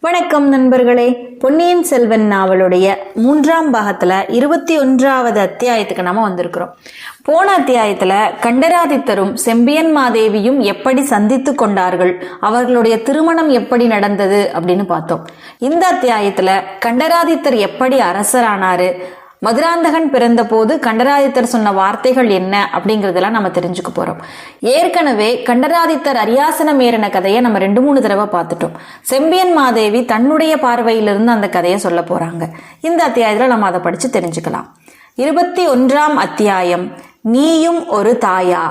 வணக்கம் நண்பர்களே. பொன்னியின் செல்வன் நாவலுடைய மூன்றாம் பாகத்துல இருபத்தி ஒன்றாவது அத்தியாயத்துக்கு நாம வந்திருக்கிறோம். போன அத்தியாயத்துல கண்டராதித்தரும் செம்பியன் மாதேவியும் எப்படி சந்தித்து கொண்டார்கள் அவர்களுடைய திருமணம் எப்படி நடந்தது அப்படின்னு பார்த்தோம். இந்த அத்தியாயத்துல கண்டராதித்தர் எப்படி அரசரானாரு மதுராந்தகன் பிறந்தபோது கண்டராதித்தர் சொன்ன வார்த்தைகள் என்ன அப்படிங்கறதெல்லாம் நம்ம தெரிஞ்சுக்க போறோம். ஏற்கனவே கண்டராதித்தர் அரியாசனம் ஏறின கதையை நம்ம ரெண்டு மூணு தடவை பார்த்துட்டோம். செம்பியன் மாதேவி தன்னுடைய பார்வையிலிருந்து அந்த கதையை சொல்ல போறாங்க. இந்த அத்தியாயத்தில் நம்ம அதை படிச்சு தெரிஞ்சுக்கலாம். இருபத்தி ஒன்றாம் அத்தியாயம் நீயும் ஒரு தாயா?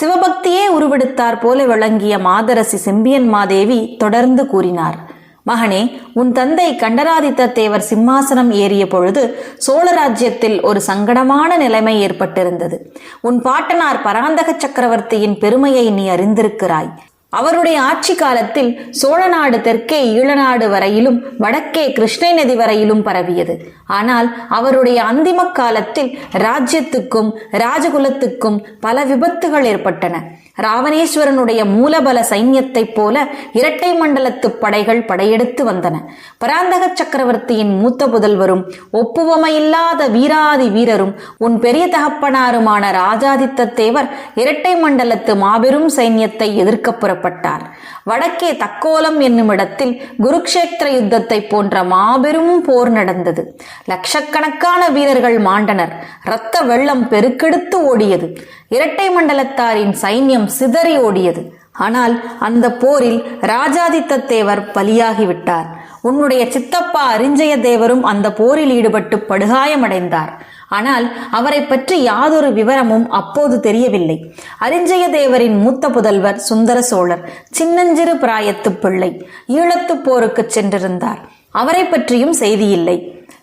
சிவபக்தியே உருவெடுத்தார் போல விளங்கிய மாதரசி செம்பியன் மாதேவி தொடர்ந்து கூறினார். மகனே உன் தந்தை கண்டராதித்த தேவர் சிம்மாசனம் ஏறிய பொழுது சோழ ராஜ்யத்தில் ஒரு சங்கடமான நிலைமை ஏற்பட்டிருந்தது. உன் பாட்டனார் பராந்தக சக்கரவர்த்தியின் பெருமையை நீ அறிந்திருக்கிறாய். அவருடைய ஆட்சி காலத்தில் சோழநாடு தெற்கே ஈழநாடு வரையிலும் வடக்கே கிருஷ்ணை நதி வரையிலும் பரவியது. ஆனால் அவருடைய அந்திம காலத்தில் ராஜ்யத்துக்கும் ராஜகுலத்துக்கும் பல விபத்துகள் ஏற்பட்டன. ராவணேஸ்வரனுடைய மூலபல சைன்யத்தைப் போல இரட்டை மண்டலத்து படைகள் படையெடுத்து வந்தன. பராந்தக சக்கரவர்த்தியின் மூத்த புதல்வரும் ஒப்புவமையில்லாத வீராதி வீரரும் உன் பெரிய தகப்பனாருமான ராஜாதித்த தேவர் இரட்டை மண்டலத்து மாபெரும் சைன்யத்தை எதிர்க்க புறப்பட்டார். வடக்கே தக்கோலம் என்னுமிடத்தில் குருக்ஷேத்திர யுத்தத்தை போன்ற மாபெரும் போர் நடந்தது. லட்சக்கணக்கான வீரர்கள் மாண்டனர். இரத்த வெள்ளம் பெருக்கெடுத்து ஓடியது. இரட்டை மண்டலத்தாரின் சைன்யம் சிதறி ஓடியது. ஆனால் அந்த போரில் ராஜாதித்த தேவர் பலியாகிவிட்டார். உன்னுடைய சித்தப்பா அரிஞ்சய தேவரும் அந்த போரில் ஈடுபட்டு படுகாயமடைந்தார். ஆனால் அவரை பற்றி யாதொரு விவரமும் அப்போது தெரியவில்லை. அரிஞ்சய தேவரின் மூத்த புதல்வர் சுந்தர சோழர் சின்னஞ்சிறு பிராயத்து பிள்ளை ஈழத்துப் போருக்கு சென்றிருந்தார். அவரை பற்றியும் செய்தியில்லை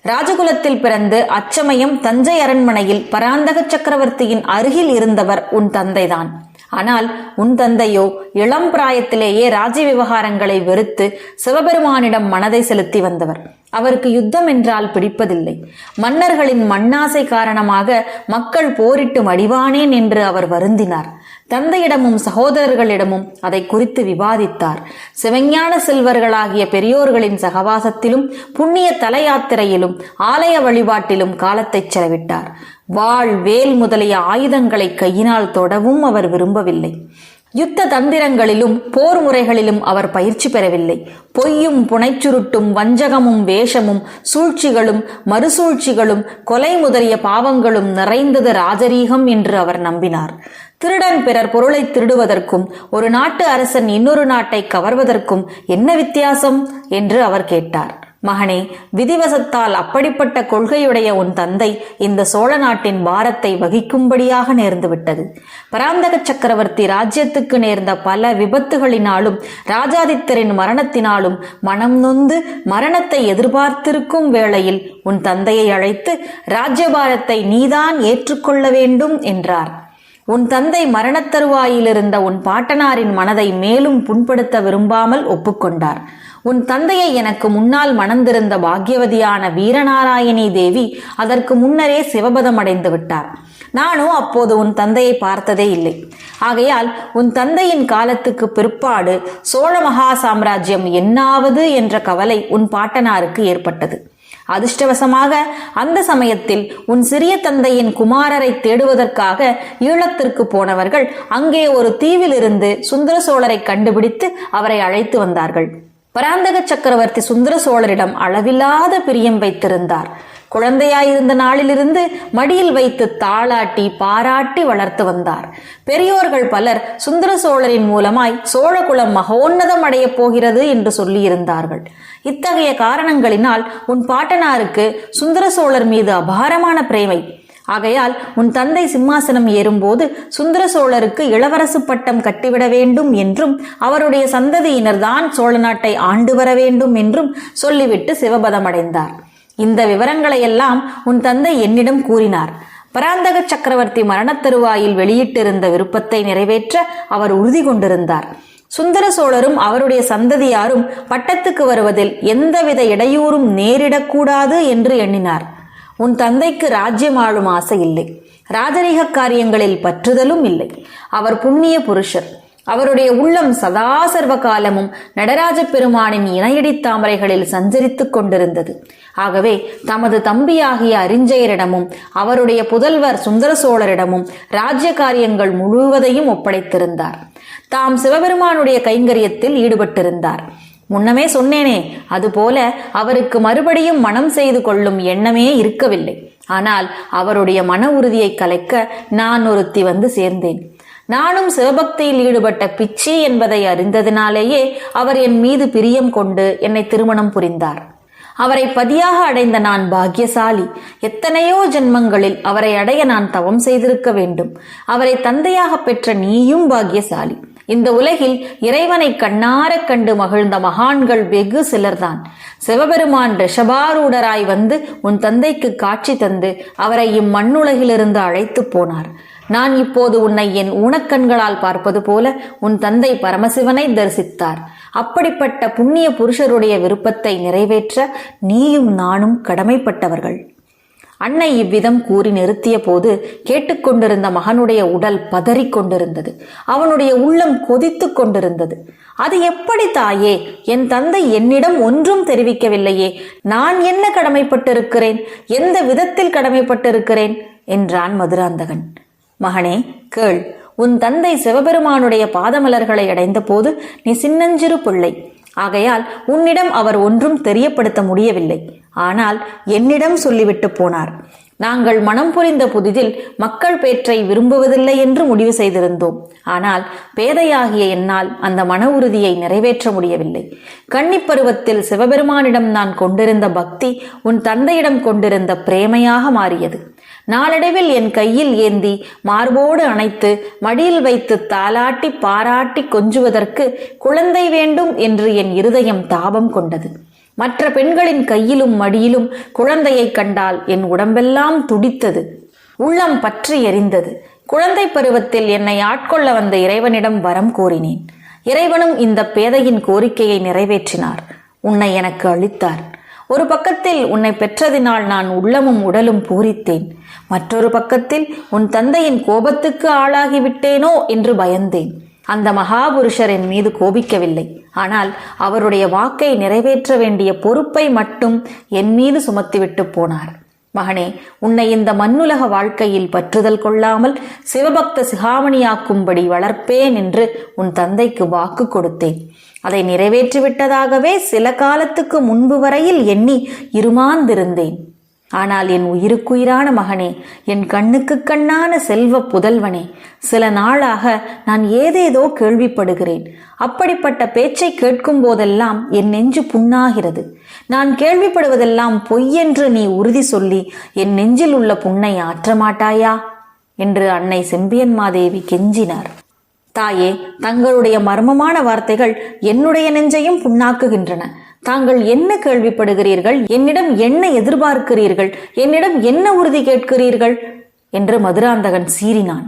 ராஜகுலத்தில் பிறந்து அச்சமயம் தஞ்சை அரண்மனையில் பராந்தக சக்கரவர்த்தியின் அருகில் இருந்தவர் உன் தந்தைதான். ஆனால் உன் தந்தையோ இளம் பிராயத்திலேயே ராஜ்ய விவகாரங்களை வெறுத்து சிவபெருமானிடம் மனதை செலுத்தி வந்தவர். அவருக்கு யுத்தம் என்றால் பிடிப்பதில்லை. மன்னர்களின் மண்ணாசை காரணமாக மக்கள் போரிட்டு மடிவானேன் என்று அவர் வருந்தினார். தந்தையிடமும் சகோதரர்களிடமும் அதை குறித்து விவாதித்தார். சிவஞான செல்வர்களாகிய பெரியோர்களின் சகவாசத்திலும் புண்ணிய தல யாத்திரையிலும் ஆலய வழிபாட்டிலும் காலத்தை செலவிட்டார். வாள் வேல் முதலிய ஆயுதங்களை கையினால் தொடவும் அவர் விரும்பவில்லை. யுத்த தந்திரங்களிலும் போர் முறைகளிலும் அவர் பயிற்சி பெறவில்லை. பொய்யும் புனைச்சுருட்டும் வஞ்சகமும் வேஷமும் சூழ்ச்சிகளும் மறுசூழ்ச்சிகளும் கொலை முதலிய பாவங்களும் நிறைந்தது ராஜரீகம் என்று அவர் நம்பினார். திருடன் பிறர் பொருளை திருடுவதற்கும் ஒரு நாட்டு அரசன் இன்னொரு நாட்டை கவர்வதற்கும் என்ன வித்தியாசம்? என்று அவர் கேட்டார். மகனே விதிவசத்தால் அப்படிப்பட்ட கொள்கையுடைய உன் தந்தை இந்த சோழ நாட்டின் பாரத்தை வகிக்கும்படியாக நேர்ந்துவிட்டது. பராந்தக சக்கரவர்த்தி ராஜ்யத்துக்கு நேர்ந்த பல விபத்துகளினாலும் ராஜாதித்தரின் மரணத்தினாலும் மனம் நொந்து மரணத்தை எதிர்பார்த்திருக்கும் வேளையில் உன் தந்தையை அழைத்து ராஜ்யபாரத்தை நீதான் ஏற்றுக்கொள்ள வேண்டும் என்றார். உன் தந்தை மரணத்தருவாயிலிருந்த உன் பாட்டனாரின் மனதை மேலும் புண்படுத்த விரும்பாமல் ஒப்புக்கொண்டார். உன் தந்தையை எனக்கு முன்னால் மணந்திருந்த பாக்யவதியான வீரநாராயணி தேவி அதற்கு முன்னரே சிவபதம் அடைந்து விட்டார். நானோ அப்போது உன் தந்தையை பார்த்ததே இல்லை. ஆகையால் உன் தந்தையின் காலத்துக்கு பிற்பாடு சோழ மகா சாம்ராஜ்யம் என்னாவது என்ற கவலை உன் பாட்டனாருக்கு ஏற்பட்டது. அதிர்ஷ்டவசமாக அந்த சமயத்தில் உன் சிறிய தந்தையின் குமாரரை தேடுவதற்காக ஈழத்திற்கு போனவர்கள் அங்கே ஒரு தீவிலிருந்து சுந்தர சோழரை கண்டுபிடித்து அவரை அழைத்து வந்தார்கள். பராந்தக சக்கரவர்த்தி சுந்தர சோழரிடம் அளவில்லாத பிரியம் வைத்திருந்தார். குழந்தையாயிருந்த நாளிலிருந்து மடியில் வைத்து தாளாட்டி பாராட்டி வளர்த்து வந்தார். பெரியோர்கள் பலர் சுந்தர சோழரின் மூலமாய் சோழகுலம் மகோன்னதம் அடையப் போகிறது என்று சொல்லியிருந்தார்கள். இத்தகைய காரணங்களினால் உன் பாட்டனாருக்கு சுந்தர சோழர் மீது அபாரமான பிரேமை ஆகையால் உன் தந்தை சிம்மாசனம் ஏறும்போது சுந்தர சோழருக்கு இளவரசு பட்டம் கட்டிவிட வேண்டும் என்றும் அவருடைய சந்ததியினர் தான் சோழ நாட்டை ஆண்டு வர வேண்டும் என்றும் சொல்லிவிட்டு சிவபதமடைந்தார். இந்த விவரங்களையெல்லாம் உன் தந்தை என்னிடம் கூறினார். பராந்தக சக்கரவர்த்தி மரணத்தருவாயில் வெளியிட்டிருந்த விருப்பத்தை நிறைவேற்ற அவர் உறுதி கொண்டிருந்தார். சுந்தர சோழரும் அவருடைய சந்ததியாரும் பட்டத்துக்கு வருவதில் எந்தவித இடையூறும் நேரிடக்கூடாது என்று எண்ணினார். உன் தந்தைக்கு ராஜ்யம் ஆளும் ஆசை இல்லை. ராஜரீக காரியங்களில் பற்றுதலும் இல்லை. அவர் புண்ணிய புருஷர். அவருடைய உள்ளம் சதா சர்வ காலமும் நடராஜ பெருமானின் இணையடி தாமரைகளில் சஞ்சரித்துக் கொண்டிருந்தது. ஆகவே தமது தம்பியாகிய அரிஞ்சயரிடமும் அவருடைய புதல்வர் சுந்தர சோழரிடமும் ராஜ்ய காரியங்கள் முழுவதையும் ஒப்படைத்திருந்தார். தாம் சிவபெருமானுடைய கைங்கரியத்தில் ஈடுபட்டிருந்தார். முன்னமே சொன்னேனே அதுபோல அவருக்கு மறுபடியும் மனம் செய்து கொள்ளும் எண்ணமே இருக்கவில்லை. ஆனால் அவருடைய மன உறுதியை கலைக்க நான் ஒருத்தி வந்து சேர்ந்தேன். நானும் சிவபக்தியில் ஈடுபட்ட பிச்சி என்பதை அறிந்ததினாலேயே அவர் என் மீது பிரியம் கொண்டு என்னை திருமணம் புரிந்தார். அவரை பதியாக அடைந்த நான் பாக்கியசாலி. எத்தனையோ ஜென்மங்களில் அவரை அடைய நான் தவம் செய்திருக்க வேண்டும். அவரை தந்தையாக பெற்ற நீயும் பாக்கியசாலி. இந்த உலகில் இறைவனை கண்ணாரக் கண்டு மகிழ்ந்த மகான்கள் வெகு சிலர்தான். சிவபெருமான் ரிஷபாரூடராய் வந்து உன் தந்தைக்கு காட்சி தந்து அவரை இம்மண்ணுலகிலிருந்து அழைத்து போனார். நான் இப்போது உன்னை என் ஊனக்கண்களால் பார்ப்பது போல உன் தந்தை பரமசிவனை தரிசித்தார். அப்படிப்பட்ட புண்ணிய புருஷருடைய விருப்பத்தை நிறைவேற்ற நீயும் நானும் கடமைப்பட்டவர்கள். அன்னை இவ்விதம் கூறி நிறுத்திய போது கேட்டுக்கொண்டிருந்த மகனுடைய உடல் பதறிக் கொண்டிருந்தது. அவனுடைய உள்ளம் கொதித்துக் கொண்டிருந்தது. அது எப்படி தாயே? என் தந்தை என்னிடம் ஒன்றும் தெரிவிக்கவில்லையே. நான் என்ன கடமைப்பட்டிருக்கிறேன்? எந்த விதத்தில் கடமைப்பட்டிருக்கிறேன்? என்றான் மதுராந்தகன். மகனே கேள். உன் தந்தை சிவபெருமானுடைய பாதமலர்களை அடைந்த போது நீ சின்னஞ்சிறு பிள்ளை. ஆகையால் உன்னிடம் அவர் ஒன்றும் தெரியப்படுத்த முடியவில்லை. ஆனால் என்னிடம் சொல்லிவிட்டு போனார். நாங்கள் மனம் புரிந்த புதிதில் மக்கள் பேற்றை விரும்புவதில்லை என்று முடிவு செய்திருந்தோம். ஆனால் பேதையாகிய என்னால் அந்த மன உறுதியை நிறைவேற்ற முடியவில்லை. கன்னிப்பருவத்தில் சிவபெருமானிடம் நான் கொண்டிருந்த பக்தி உன் தந்தையிடம் கொண்டிருந்த பிரேமையாக மாறியது. நாளடைவில் என் கையில் ஏந்தி மார்போடு அணைத்து மடியில் வைத்து தாலாட்டி பாராட்டி கொஞ்சுவதற்கு குழந்தை வேண்டும் என்று என் இருதயம் தாபம் கொண்டது. மற்ற பெண்களின் கையிலும் மடியிலும் குழந்தையை கண்டால் என் உடம்பெல்லாம் துடித்தது. உள்ளம் பற்றி எரிந்தது. குழந்தை பருவத்தில் என்னை ஆட்கொள்ள வந்த இறைவனிடம் வரம் கோரினேன். இறைவனும் இந்த பேதையின் கோரிக்கையை நிறைவேற்றினார். உன்னை எனக்கு அளித்தார். ஒரு பக்கத்தில் உன்னை பெற்றதினால் நான் உள்ளமும் உடலும் பூரித்தேன். மற்றொரு பக்கத்தில் உன் தந்தையின் கோபத்துக்கு ஆளாகிவிட்டேனோ என்று பயந்தேன். அந்த மகாபுருஷர் என் மீது கோபிக்கவில்லை. ஆனால் அவருடைய வாக்கை நிறைவேற்ற வேண்டிய பொறுப்பை மட்டும் என் மீது சுமத்திவிட்டு போனார். மகனே உன்னை இந்த மண்ணுலக வாழ்க்கையில் பற்றுதல் கொள்ளாமல் சிவபக்த சிகாமணியாக்கும்படி வளர்ப்பேன் என்று உன் தந்தைக்கு வாக்கு கொடுத்தேன். அதை நிறைவேற்றிவிட்டதாகவே சில காலத்துக்கு முன்பு வரையில் எண்ணி இருமாந்திருந்தேன். ஆனால் என் உயிருக்குயிரான மகனே என் கண்ணுக்கு கண்ணான செல்வ புதல்வனே சில நாளாக நான் ஏதேதோ கேள்விப்படுகிறேன். அப்படிப்பட்ட பேச்சை கேட்கும் போதெல்லாம் என் நெஞ்சு புண்ணாகிறது. நான் கேள்விப்படுவதெல்லாம் பொய்யென்று நீ உறுதி சொல்லி என் நெஞ்சில் உள்ள புண்ணை ஆற்ற மாட்டாயா என்று அன்னை செம்பியன் மாதேவி கெஞ்சினார். தாயே தங்களுடைய மர்மமான வார்த்தைகள் என்னுடைய நெஞ்சையும் புண்ணாக்குகின்றன. தாங்கள் என்ன கேள்விப்படுகிறீர்கள்? என்னிடம் என்ன எதிர்பார்க்கிறீர்கள்? என்னிடம் என்ன உறுதி கேட்கிறீர்கள்? என்று மதுராந்தகன் சீறினான்.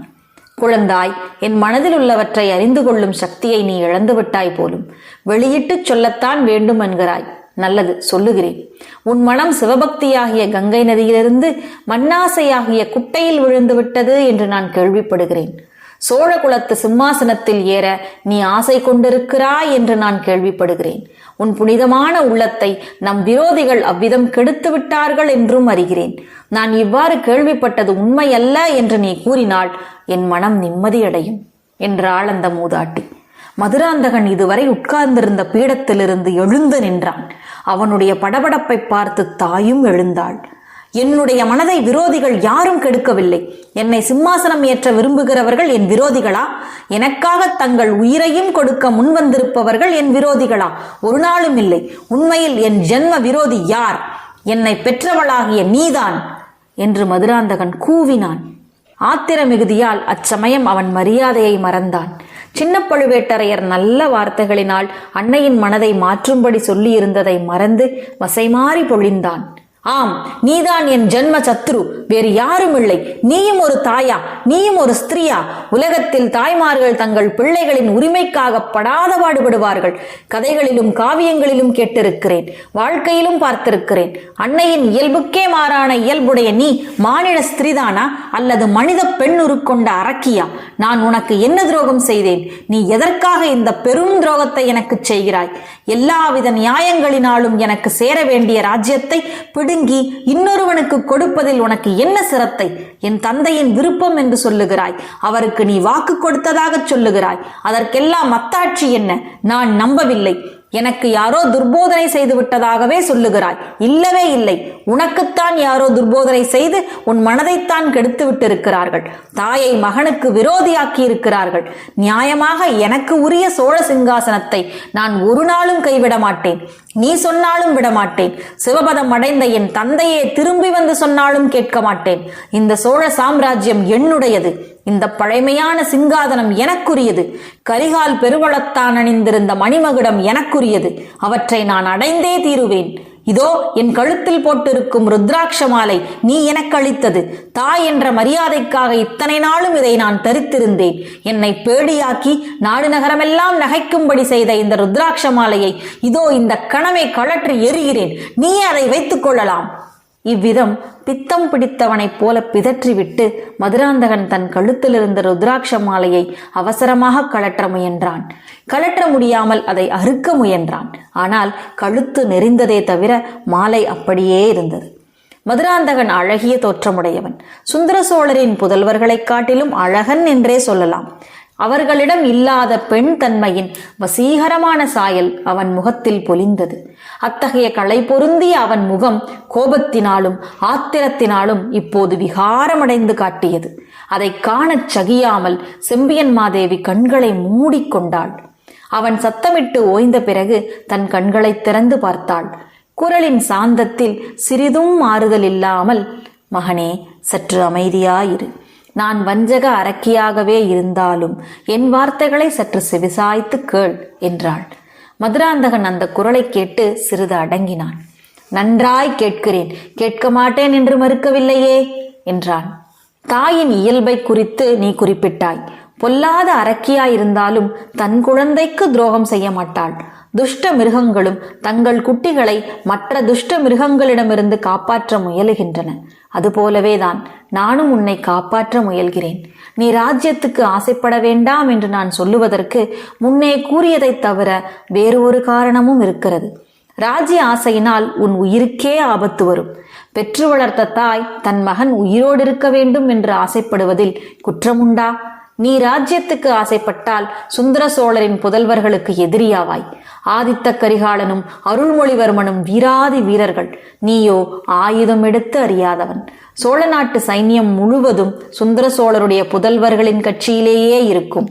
குழந்தாய் என் மனதில் உள்ளவற்றை அறிந்து கொள்ளும் சக்தியை நீ இழந்துவிட்டாய் போலும். வெளியிட்டுச் சொல்லத்தான் வேண்டும் என்கிறாய். நல்லது சொல்லுகிறேன். உன் மனம் சிவபக்தியாகிய கங்கை நதியிலிருந்து மண்ணாசையாகிய குட்டையில் விழுந்து விட்டது என்று நான் கேள்விப்படுகிறேன். சோழ குலத்து சிம்மாசனத்தில் ஏற நீ ஆசை கொண்டிருக்கிறாய் என்று நான் கேள்விப்படுகிறேன். உன் புனிதமான உள்ளத்தை நம் விரோதிகள் அவ்விதம் கெடுத்து விட்டார்கள் என்றும் அறிகிறேன். நான் இவ்வாறு கேள்விப்பட்டது உண்மையல்ல என்று நீ கூறினால் என் மனம் நிம்மதியடையும் என்றாள் அந்த மூதாட்டி. மதுராந்தகன் இதுவரை உட்கார்ந்திருந்த பீடத்திலிருந்து எழுந்து நின்றான். அவனுடைய படபடப்பை பார்த்து தாயும் எழுந்தாள். என்னுடைய மனதை விரோதிகள் யாரும் கெடுக்கவில்லை. என்னை சிம்மாசனம் ஏற்ற விரும்புகிறவர்கள் என் விரோதிகளா? எனக்காக தங்கள் உயிரையும் கொடுக்க முன்வந்திருப்பவர்கள் என் விரோதிகளா? ஒரு நாளும் இல்லை. உண்மையில் என் ஜென்ம விரோதி யார்? என்னை பெற்றவளாகிய நீதான் என்று மதுராந்தகன் கூவினான். ஆத்திர மிகுதியால் அச்சமயம் அவன் மரியாதையை மறந்தான். சின்ன பழுவேட்டரையர் நல்ல வார்த்தைகளினால் அன்னையின் மனதை மாற்றும்படி சொல்லியிருந்ததை மறந்து வசைமாறி பொழிந்தான். ஆம் நீதான் என் ஜென்ம சத்ரு. வேறு யாரும் இல்லை. நீயும் ஒரு தாயா நீயும் ஒரு ஸ்திரீயா. உலகத்தில் தாய்மார்கள் தங்கள் பிள்ளைகளின் உரிமைக்காக படாத பாடுபடுவார்கள். கதைகளிலும் காவியங்களிலும் கேட்டிருக்கிறேன் வாழ்க்கையிலும் பார்த்திருக்கிறேன். அன்னையின் இயல்புக்கே மாறான இயல்புடைய நீ மானிட ஸ்திரீதானா? அல்லது மனித பெண் உருக்கொண்ட அரக்கியா? நான் உனக்கு என்ன துரோகம் செய்தேன்? நீ எதற்காக இந்த பெரும் துரோகத்தை எனக்கு செய்கிறாய்? எல்லாவித நியாயங்களினாலும் எனக்கு சேர வேண்டிய ராஜ்யத்தை பிடுங்கி இன்னொருவனுக்கு கொடுப்பதில் உனக்கு என்ன சிரத்தை? என் தந்தையின் விருப்பம் என்று சொல்லுகிறாய். அவருக்கு நீ வாக்கு கொடுத்ததாக சொல்லுகிறாய். அதற்கெல்லாம் மத்தாட்சி என்ன? நான் நம்பவில்லை. எனக்கு யாரோ துர்போதனை செய்து விட்டதாகவே சொல்லுகிறாய். இல்லவே இல்லை. உனக்குத்தான் யாரோ துர்போதனை செய்து உன் மனதைத்தான் கெடுத்து விட்டிருக்கிறார்கள். தாயை மகனுக்கு விரோதியாக்கி இருக்கிறார்கள் நியாயமாக எனக்கு உரிய சோழ சிங்காசனத்தை நான் ஒரு நாளும் கைவிட மாட்டேன் நீ சொன்னாலும் விட மாட்டேன் சிவபதம் அடைந்த என் தந்தையே திரும்பி வந்து சொன்னாலும் கேட்க மாட்டேன் இந்த சோழ சாம்ராஜ்யம் என்னுடையது. இந்த பழைமையான சிங்காதனம் எனக்குரியது. கரிகால் பெருவளத்தான் அணிந்திருந்த மணிமகுடம் எனக்குரியது. அவற்றை நான் அடைந்தே தீருவேன். இதோ என் கழுத்தில் போட்டிருக்கும் ருத்ராட்ச மாலை நீ எனக்கு அளித்தது. தாய் என்ற மரியாதைக்காக இத்தனை நாளும் இதை நான் தரித்திருந்தேன். என்னை பேடியாக்கி நாடு நகரமெல்லாம் நகைக்கும்படி செய்த இந்த ருத்ராட்ச மாலையை இதோ இந்த கணமே கழற்றி எறிகிறேன். நீ அதை வைத்துக் கொள்ளலாம். இவ்விதம் பித்தம் பிடித்தவனைப் போல பிதற்றிவிட்டு மதுராந்தகன் தன் கழுத்தில் இருந்த ருத்ராட்ச மாலையை அவசரமாக கழற்ற முயன்றான். கழற்ற முடியாமல் அதை அறுக்க முயன்றான். ஆனால் கழுத்து நெறிந்ததே தவிர மாலை அப்படியே இருந்தது. மதுராந்தகன் அழகிய தோற்றமுடையவன். சுந்தர சோழரின் புதல்வர்களைக் காட்டிலும் அழகன் என்றே சொல்லலாம். அவர்களிடம் இல்லாத பெண் தன்மையின் வசீகரமான சாயல் அவன் முகத்தில் பொலிந்தது. அத்தகைய களை பொருந்திய அவன் முகம் கோபத்தினாலும் ஆத்திரத்தினாலும் இப்போது விகாரமடைந்து காட்டியது. அதை காணச் சகியாமல் செம்பியன் மாதேவி கண்களை மூடிக்கொண்டாள் அவன் சத்தமிட்டு ஓய்ந்த பிறகு தன் கண்களை திறந்து பார்த்தாள். குரலின் சாந்தத்தில் சிறிதும் மாறுதல் இல்லாமல் மகனே சற்று அமைதியாயிரு. நான் வஞ்சக அரக்கியாகவே இருந்தாலும் என் வார்த்தைகளை சற்று செவிசாய்த்து கேள் என்றாள். மதுராந்தகன் அந்த குரலை கேட்டு சிறிது அடங்கினான். நன்றாய் கேட்கிறேன். கேட்க மாட்டேன் என்று மறுக்கவில்லையே என்றான். தாயின் இயல்பை குறித்து நீ குறிப்பிட்டாய். பொல்லாத அரக்கியாயிருந்தாலும் தன் குழந்தைக்கு துரோகம் செய்ய மாட்டாள். துஷ்ட மிருகங்களும் தங்கள் குட்டிகளை மற்ற துஷ்ட மிருகங்களிடமிருந்து காப்பாற்ற முயலுகின்றன. அதுபோலவேதான் நானும் உன்னை காப்பாற்ற முயல்கிறேன். நீ ராஜ்யத்துக்கு ஆசைப்பட வேண்டாம் என்று நான் சொல்லுவதற்கு முன்னே கூறியதைத் தவிர வேறு ஒரு காரணமும் இருக்கிறது. ராஜ்ய ஆசையினால் உன் உயிருக்கே ஆபத்து வரும். பெற்று வளர்த்த தாய் தன் மகன் உயிரோடு இருக்க வேண்டும் என்று ஆசைப்படுவதில் குற்றமுண்டா? நீ ராஜ்யத்துக்கு ஆசைப்பட்டால் சுந்தர சோழரின் புதல்வர்களுக்கு எதிரியாவாய். ஆதித்த கரிகாலனும் அருள்மொழிவர்மனும் வீராதி வீரர்கள். நீயோ ஆயுதம் எடுத்து அறியாதவன். சோழ நாட்டு சைன்யம் முழுவதும் சுந்தர சோழருடைய புதல்வர்களின் கட்சியிலேயே இருக்கும்.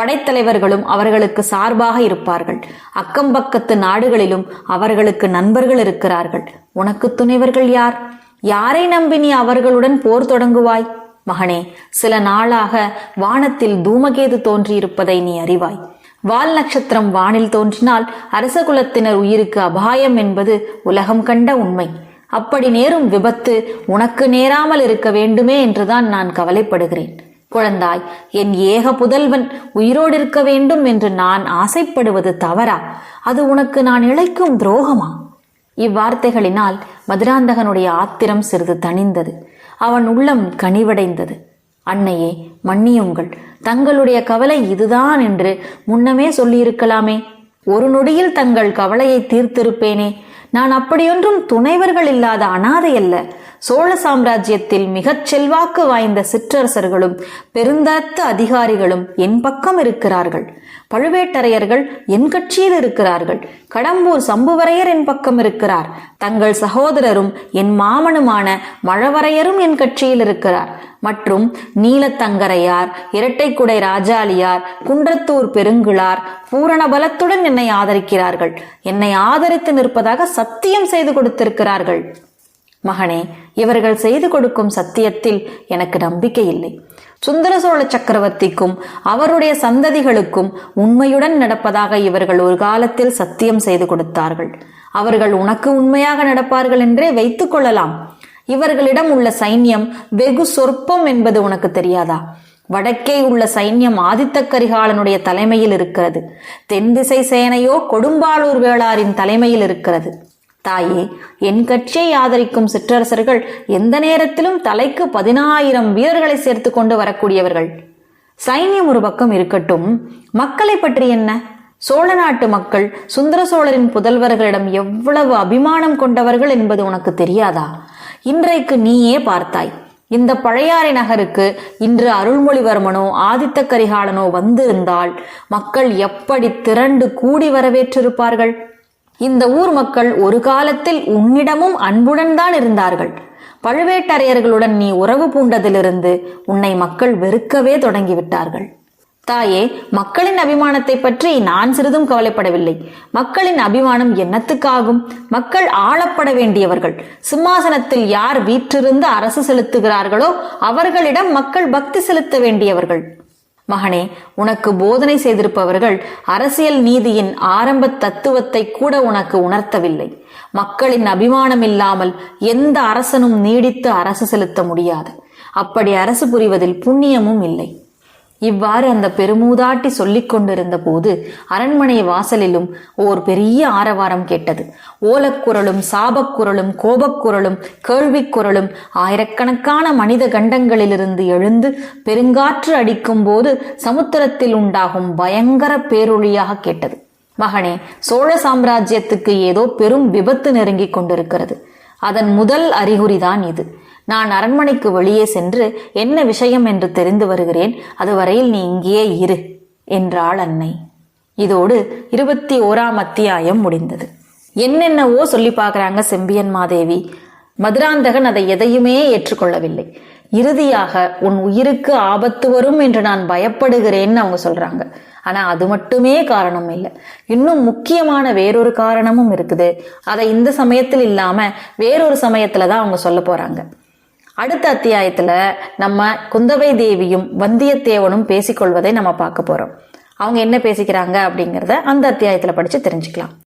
படைத்தலைவர்களும் அவர்களுக்கு சார்பாக இருப்பார்கள். அக்கம்பக்கத்து நாடுகளிலும் அவர்களுக்கு நண்பர்கள் இருக்கிறார்கள். உனக்கு துணைவர்கள் யார்? யாரை நம்பி நீ அவர்களுடன் போர் தொடங்குவாய்? மகனே சில நாளாக வானத்தில் தூமகேது தோன்றியிருப்பதை நீ அறிவாய். வால் நட்சத்திரம் வானில் தோன்றினால் அரச குலத்தினர் உயிருக்கு அபாயம் என்பது உலகம் கண்ட உண்மை. அப்படி நேரும் விபத்து உனக்கு நேராமல் இருக்க வேண்டுமே என்றுதான் நான் கவலைப்படுகிறேன். குழந்தாய் என் ஏக புதல்வன் உயிரோடு இருக்க வேண்டும் என்று நான் ஆசைப்படுவது தவறா? அது உனக்கு நான் இழைக்கும் துரோகமா? இவ்வார்த்தைகளினால் மதுராந்தகனுடைய ஆத்திரம் சிறிது தணிந்தது. அவன் உள்ளம் கனிவடைந்தது. அன்னையே மன்னியுங்கள். தங்களுடைய கவலை இதுதான் என்று முன்னமே சொல்லியிருக்கலாமே. ஒரு நொடியில் தங்கள் கவலையை தீர்த்திருப்பேனே. நான் அப்படியொன்றும் துணைவர்கள் இல்லாத அனாதை அல்ல சோழ சாம்ராஜ்யத்தில் மிகச் செல்வாக்கு வாய்ந்த சிற்றரசர்களும் பெருந்தரத்து அதிகாரிகளும் என் பக்கம் இருக்கிறார்கள். பழுவேட்டரையர்கள் என் கட்சியில் இருக்கிறார்கள். கடம்பூர் சம்புவரையர் என் பக்கம் இருக்கிறார். தங்கள் சகோதரரும் என் மாமனுமான மழவரையரும் என் கட்சியில் இருக்கிறார். மற்றும் நீலத்தங்கரையார் இரட்டைக்குடை ராஜாலியார் குன்றத்தூர் பெருங்குளார் பூரண பலத்துடன் என்னை ஆதரிக்கிறார்கள். என்னை ஆதரித்து நிற்பதாக சத்தியம் செய்து கொடுத்திருக்கிறார்கள். மகனே இவர்கள் செய்து கொடுக்கும் சத்தியத்தில் எனக்கு நம்பிக்கை இல்லை. சுந்தர சோழ சக்கரவர்த்திக்கும் அவருடைய சந்ததிகளுக்கும் உண்மையுடன் நடப்பதாக இவர்கள் ஒரு காலத்தில் சத்தியம் செய்து கொடுத்தார்கள். அவர்கள் உனக்கு உண்மையாக நடப்பார்கள் என்றே வைத்துக் கொள்ளலாம். இவர்களிடம் உள்ள சைன்யம் வெகு சொற்பம் என்பது உனக்கு தெரியாதா? வடக்கே உள்ள சைன்யம் ஆதித்த கரிகாலனுடைய தலைமையில் இருக்கிறது. தென் திசை சேனையோ கொடும்பாளூர் வேளாரின் தலைமையில் இருக்கிறது. தாயே என் கட்சியை ஆதரிக்கும் சிற்றரசர்கள் எந்த நேரத்திலும் தலைக்கு பதினாயிரம் வீரர்களை சேர்த்து கொண்டு வரக்கூடியவர்கள். சைன்யம் ஒரு பக்கம் இருக்கட்டும். மக்களை பற்றி என்ன? சோழ நாட்டு மக்கள் சுந்தர சோழரின் புதல்வர்களிடம் எவ்வளவு அபிமானம் கொண்டவர்கள் என்பது உனக்கு தெரியாதா? இன்றைக்கு நீயே பார்த்தாய். இந்த பழையாறை நகருக்கு இன்று அருள்மொழிவர்மனோ ஆதித்த கரிகாலனோ வந்திருந்தால் மக்கள் எப்படி திரண்டு கூடி வரவேற்றிருப்பார்கள்? இந்த ஊர் மக்கள் ஒரு காலத்தில் உன்னிடமும் அன்புடன் தான் இருந்தார்கள். பழுவேட்டரையர்களுடன் நீ உறவு பூண்டதிலிருந்து உன்னை மக்கள் வெறுக்கவே தொடங்கிவிட்டார்கள். தாயே மக்களின் அபிமானத்தை பற்றி நான் சிறிதும் கவலைப்படவில்லை. மக்களின் அபிமானம் என்னத்துக்காகும்? மக்கள் ஆளப்பட வேண்டியவர்கள். சிம்மாசனத்தில் யார் வீற்றிருந்து அரசு செலுத்துகிறார்களோ அவர்களிடம் மக்கள் பக்தி செலுத்த வேண்டியவர்கள். மகனே உனக்கு போதனை செய்திருப்பவர்கள் அரசியல் நீதியின் ஆரம்ப தத்துவத்தை கூட உனக்கு உணர்த்தவில்லை. மக்களின் அபிமானம் இல்லாமல் எந்த அரசனும் நீடித்து அரசு செலுத்த முடியாது. அப்படி அரசு புரிவதில் புண்ணியமும் இல்லை. இவ்வாறு அந்த பெருமூதாட்டி சொல்லிக் கொண்டிருந்த போது அரண்மனை வாசலிலும் ஓர் பெரிய ஆரவாரம் கேட்டது. ஓலக்குரலும் சாபக்குரலும் கோபக்குரலும் கேள்விக்குரலும் ஆயிரக்கணக்கான மனித கண்டங்களிலிருந்து எழுந்து பெருங்காற்று அடிக்கும் போது சமுத்திரத்தில் உண்டாகும் பயங்கர பேரொழியாக கேட்டது. மகனே சோழ சாம்ராஜ்யத்துக்கு ஏதோ பெரும் விபத்து நெருங்கிக் கொண்டிருக்கிறது. அதன் முதல் அறிகுறிதான் இது. நான் அரண்மனைக்கு வெளியே சென்று என்ன விஷயம் என்று தெரிந்து வருகிறேன் அதுவரையில் நீ இங்கேயே இரு என்றாள் அன்னை. இதோடு இருபத்தி ஓராம் அத்தியாயம் முடிந்தது. என்னென்னவோ சொல்லி பார்க்கறாங்க செம்பியன் மாதேவி. மதுராந்தகன் அதை எதையுமே ஏற்றுக்கொள்ளவில்லை. இறுதியாக உன் உயிருக்கு ஆபத்து வரும் என்று நான் பயப்படுகிறேன்னு அவங்க சொல்றாங்க. ஆனா அது மட்டுமே காரணம் இல்லை. இன்னும் முக்கியமான வேறொரு காரணமும் இருக்குது. அதை இந்த சமயத்தில் இல்லாம வேறொரு சமயத்துல தான் அவங்க சொல்ல போறாங்க. அடுத்த அத்தியாயத்துல நம்ம குந்தவை தேவியும் வந்தியத்தேவனும் பேசிக்கொள்வதை நம்ம பார்க்க போறோம். அவங்க என்ன பேசிக்கிறாங்க அப்படிங்கிறத அந்த அத்தியாயத்துல படிச்சு தெரிஞ்சுக்கலாம்.